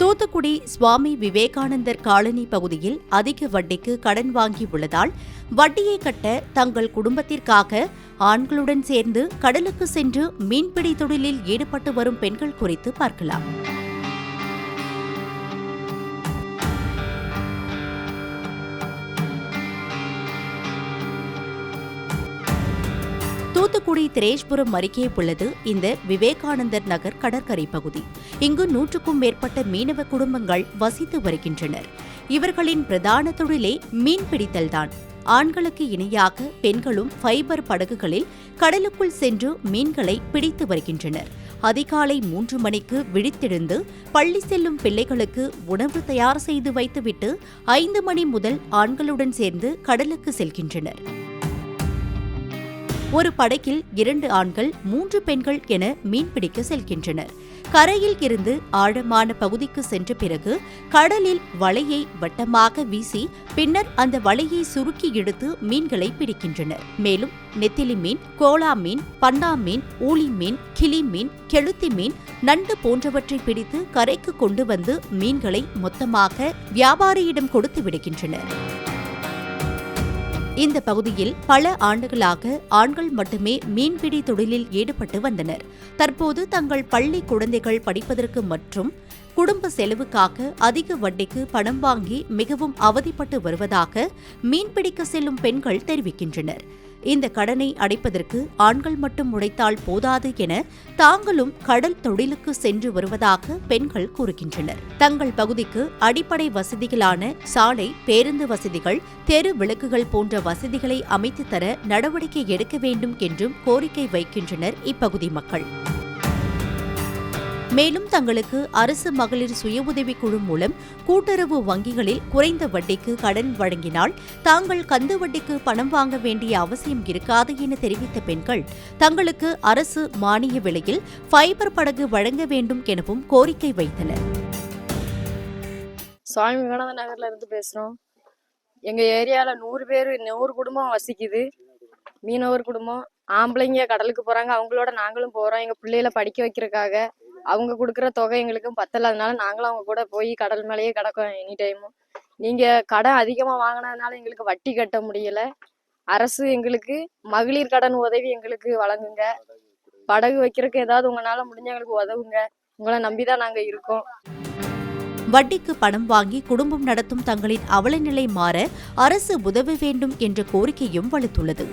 தூத்துக்குடி சுவாமி விவேகானந்தர் colony பகுதியில் அதிக வட்டிக்கு கடன் வாங்கி உள்ளதால் வட்டியை கட்ட தங்கள் குடும்பத்திற்காக ஆண்களுடன் சேர்ந்து கடலுக்கு சென்று மீன்பிடி தொழிலில் ஈடுபட்டு வரும் பெண்கள் குறித்து பார்க்கலாம். தூத்துக்குடி திரேஷ்புரம் அருகே உள்ளது இந்த விவேகானந்தர் நகர் கடற்கரை பகுதி. இங்கு நூற்றுக்கும் மேற்பட்ட மீனவ குடும்பங்கள் வசித்து வருகின்றனர். இவர்களின் பிரதான தொழிலே மீன்பிடித்தல்தான் ஆண்களுக்கு இணையாக பெண்களும் ஃபைபர் படகுகளில் கடலுக்குள் சென்று மீன்களை பிடித்து வருகின்றனர். அதிகாலை மூன்று மணிக்கு விழித்தெழுந்து பள்ளி செல்லும் பிள்ளைகளுக்கு உணவு தயார் செய்து வைத்துவிட்டு ஐந்து மணி முதல் ஆண்களுடன் சேர்ந்து கடலுக்கு செல்கின்றனர். ஒரு படகில் இரண்டு ஆண்கள் மூன்று பெண்கள் என மீன்பிடிக்க செல்கின்றனர். கரையில் இருந்து ஆழமான பகுதிக்கு சென்ற பிறகு கடலில் வலையை வட்டமாக வீசி பின்னர் அந்த வலையை சுருக்கி எடுத்து மீன்களை பிடிக்கின்றனர். மேலும் நெத்திலி மீன் கோலா மீன் பன்னா மீன் ஊளி மீன் கிளி மீன் கெளுத்தி மீன் நண்டு போன்றவற்றை பிடித்து கரைக்கு கொண்டு வந்து மீன்களை மொத்தமாக வியாபாரியிடம் கொடுத்து விடுகின்றனர். இந்த பகுதியில் பல ஆண்டுகளாக ஆண்கள் மட்டுமே மீன்பிடி தொழிலில் ஈடுபட்டு வந்தனர். தற்போது தங்கள் பள்ளி குழந்தைகள் படிப்பதற்கு மற்றும் குடும்ப செலவுக்காக அதிக வட்டிக்கு பணம் வாங்கி மிகவும் அவதிப்பட்டு வருவதாக மீன்பிடிக்க செல்லும் பெண்கள் தெரிவிக்கின்றனர். இந்த கடனை அடைப்பதற்கு ஆண்கள் மட்டும் உழைத்தால் போதாது என தாங்களும் கடல் தொழிலுக்கு சென்று வருவதாக பெண்கள் கூறுகின்றனர். தங்கள் பகுதிக்கு அடிப்படை வசதிகளான சாலை பேருந்து வசதிகள் தெரு விளக்குகள் போன்ற வசதிகளை அமைத்து தர நடவடிக்கை எடுக்க வேண்டும் என்றும் கோரிக்கை வைக்கின்றனர் இப்பகுதி மக்கள். மேலும் தங்களுக்கு அரசு மகளிர் சுய உதவிக் குழு மூலம் கூட்டுறவு வங்கிகளில் குறைந்த வட்டிக்கு கடன் வழங்கினால் தாங்கள் கந்து வட்டிக்கு பணம் வாங்க வேண்டிய அவசியம் இருக்காது என தெரிவித்த பெண்கள் தங்களுக்கு அரசு மானிய விலையில் ஃபைபர் படகு வழங்க வேண்டும் எனவும் கோரிக்கை வைத்தனர். சுவாமி விவேகானந்த நகர்ல இருந்து பேசுறோம். எங்க ஏரியால நூறு பேர் நூறு குடும்பம் வசிக்குது. மீனவர் குடும்பம் ஆம்பளைங்க கடலுக்கு போறாங்க அவங்களோட நாங்களும் போறோம். எங்க பிள்ளைகளை படிக்க வைக்கிறதுக்காக அவங்க கொடுக்குற தொகை எங்களுக்கும் பத்தல. அதனால நாங்களும் அவங்க கூட போய் கடல் மேலேயே கிடக்கோம் எனி டைமும் நீங்கள் கடன் அதிகமாக வாங்கினதுனால எங்களுக்கு வட்டி கட்ட முடியலை. அரசு எங்களுக்கு மகளிர் கடன் உதவி எங்களுக்கு வழங்குங்க. படகு வைக்கிறதுக்கு ஏதாவது உங்களால் முடிஞ்ச எங்களுக்கு உதவுங்க. உங்களை நம்பி தான் நாங்கள் இருக்கோம். வட்டிக்கு பணம் வாங்கி குடும்பம் நடத்தும் தங்களின் அவலநிலை மாற அரசு உதவ வேண்டும் என்ற கோரிக்கையும் வலுத்துள்ளது.